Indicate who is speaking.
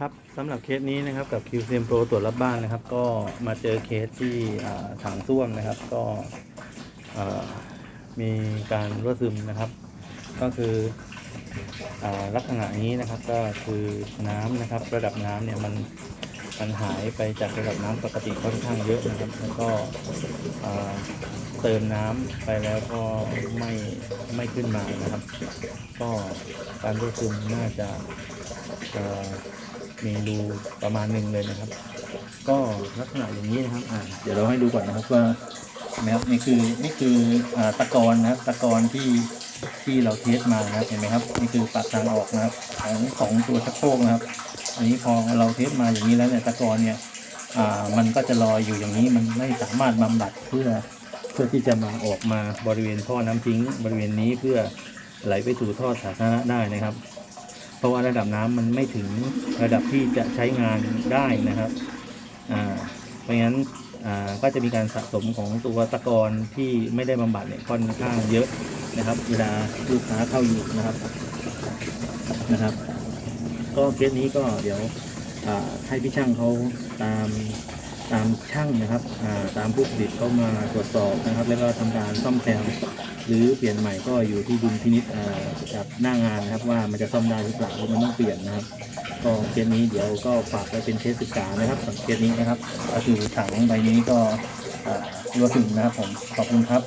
Speaker 1: ครับสำหรับเคสนี้นะครับกับ QCM Pro ตรวจรับบ้านนะครับ ก็มาเจอเคสที่อ่าถังส้วมนะครับ ก็มีการรั่วซึมนะครับ ก็คืออลักษณะนี้นะครับก็คือน้ำนะครับ ระดับน้ำเนี่ยมันมันหายไปจากระดับน้ำปกติค่อนข้างเยอะนะครับ แล้วก็เติมน้ำไปแล้วก็ไม่ไม่ขึ้นมานะครับ ก็การรั่วซึมน่าจะ มีรูประมาณหนึ่งเลยนะครับ ก็ลักษณะอย่างนี้นะครับอ่าเดี๋ยวเราให้ดูก่อนนะครับว่านะครับนี่คือนี่คืออ่าตะกอนนะครับตะกอนที่ที่เราเทสมานะครับเห็นไหมครับนี่คือปากทางออกนะครับของของตัวชักโครกนะครับ อันนี้พอเราเทสมาอย่างนี้แล้วเนี่ยตะกอนเนี่ยอ่ามันก็จะลอยอยู่อย่างนี้มันไม่สามารถบำบัดเพื่อเพื่อที่จะมาออกมาบริเวณท่อน้ำทิ้ง บริเวณนี้เพื่อไหลไปสู่ท่อสาธารณะได้นะครับ ราะว่าระดับน้ำมันไม่ถึงระดับที่จะใช้งานได้นะครับเพราะงั้นก็จะมีการสะสมของตัวตะกอนที่ไม่ได้บำบัดเนี่ยค่อนข้างเยอะนะครับ เวลาลูกค้าเข้าอยู่นะครับนะครับ ก็เคสนี้ก็เดี๋ยวให้พี่ช่างเขาตามตามช่างนะครับตามผู้ผลิตเขามาตรวจสอบนะครับ แล้วก็ทำการซ่อมแซม หรือเปลี่ยนใหม่ก็อยู่ที่ดุลพินิจอ่ากับหน้างานนะครับว่ามันจะซ่อมได้หรือเปล่าหรือมันต้องเปลี่ยนนะครับก็เคสนี้เดี๋ยวก็ฝากไว้เป็นเคสศึกษานะครับสำหรับเคสนี้นะครับก็คือถังใบนี้ก็รัวถึงนะครับผมขอบคุณครับ